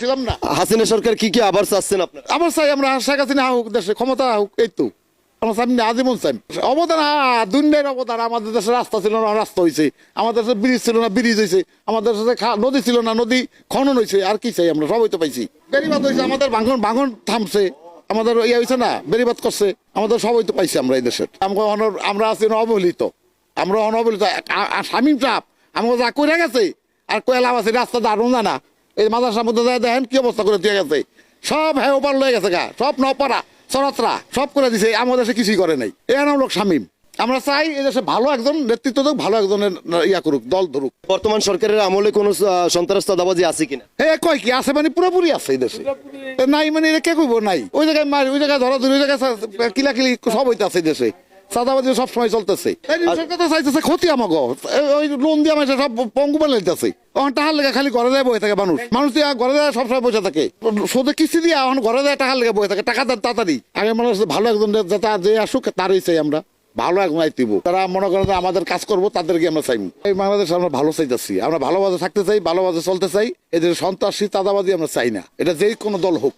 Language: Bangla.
ছিলাম না। হাসিনা সরকার কি কি আবার চাচ্ছেন আপনার? আবার চাই আমরা শেখ হাসিনা হোক দেশে ক্ষমতা হোক এই তো। আমরা সামনে আজীবন চাই অবদান হ্যাঁ দুনিয়ার অবদান আমাদের দেশে রাস্তা ছিল না রাস্তা হয়েছে আমাদের দেশে ব্রিজ ছিল না ব্রিজ হয়েছে আমাদের দেশে নদী ছিল না নদী খনন হয়েছে আর কি চাই আমরা সবাই তো পাইছি। বেরিবাদ হয়েছে আমাদের ভাঙন ভাঙন থামছে। আমাদের ইয়ে হয়েছে না বেরিবাদ করছে। আমাদের সবাই তো পাইছি আমরা এই দেশের। আমরা আমরা আছি অবহেলিত। আমরা অনবহেলিত। চাপ আমাকে যা করে গেছে আর কয়লা আছে রাস্তা দারুণ জানা। এই মাদার মধ্যে যায় দেখেন কি অবস্থা করে দিয়ে গেছে। সব হ্যাঁ ওপার লয়ে গেছে গা সব নপাড়া চরাতরা সব করে দিছে আমাদের দেশে কিছুই করে নাই। এর নাম লোক শামিম। আমরা চাই এই দেশে ভালো একজন নেতৃত্ব দেখ ভালো একজনের ইয়া করুক দল ধরুক। বর্তমান সরকারের আমলে কোনো সন্ত্রাস চাঁদাবাজি আছে কিনা? হে কয় কি আছে মানে পুরোপুরি আছে এই দেশে। নাই মানে এটা কে কইব নাই? ওই জায়গায় ওই জায়গায় ধরা ধরি ওই জায়গায় কিলাকিলি সব হইতে আছে এই দেশে। সাদাবাজি সব সময় চলতেছে। সরকার চাইতেছে ক্ষতি আমাকে ওই লোন দিয়ে আমার সব পঙ্গু বানাই দিতেছে তখন টাকার লেগে খালি ঘরে যায় বসে থাকে মানুষ। মানুষ দিয়ে ঘরে যায় সবসময় বসে থাকে। সোদে কিস্তি দিয়ে এখন ঘরে যায় টাকার লেগে বসে থাকে। টাকা দেন তাড়াতাড়ি। আগে মানুষ ভালো একজন যে আসুক তারই চাই আমরা। ভালো একজন আইতিব তারা মনে করেন যে আমাদের কাজ করব তাদেরকে আমরা চাইব এই বাংলাদেশ আমরা ভালো চাইতেছি। আমরা ভালোভাবে থাকতে চাই ভালোভাবে চলতে চাই। এদের সন্ত্রাসী চাঁদাবাজি আমরা চাই না। এটা যেই কোনো দল হোক।